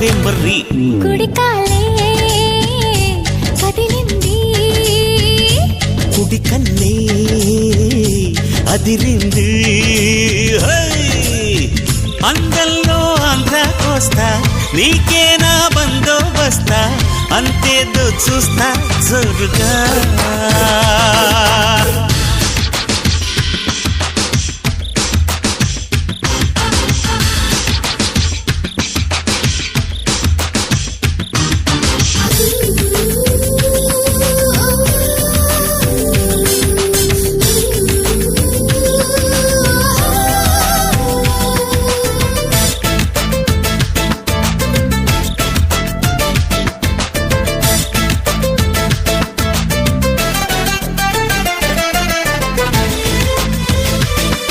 పడతావే మర్రి. కుడికాలే కదిలింది కుడి కన్నే అదిరింది. అందల్లో అందంలో ఆంధ్ర కోస్తా నీకేనా బందోబస్తా అంతేదో చూస్తా జరుగా.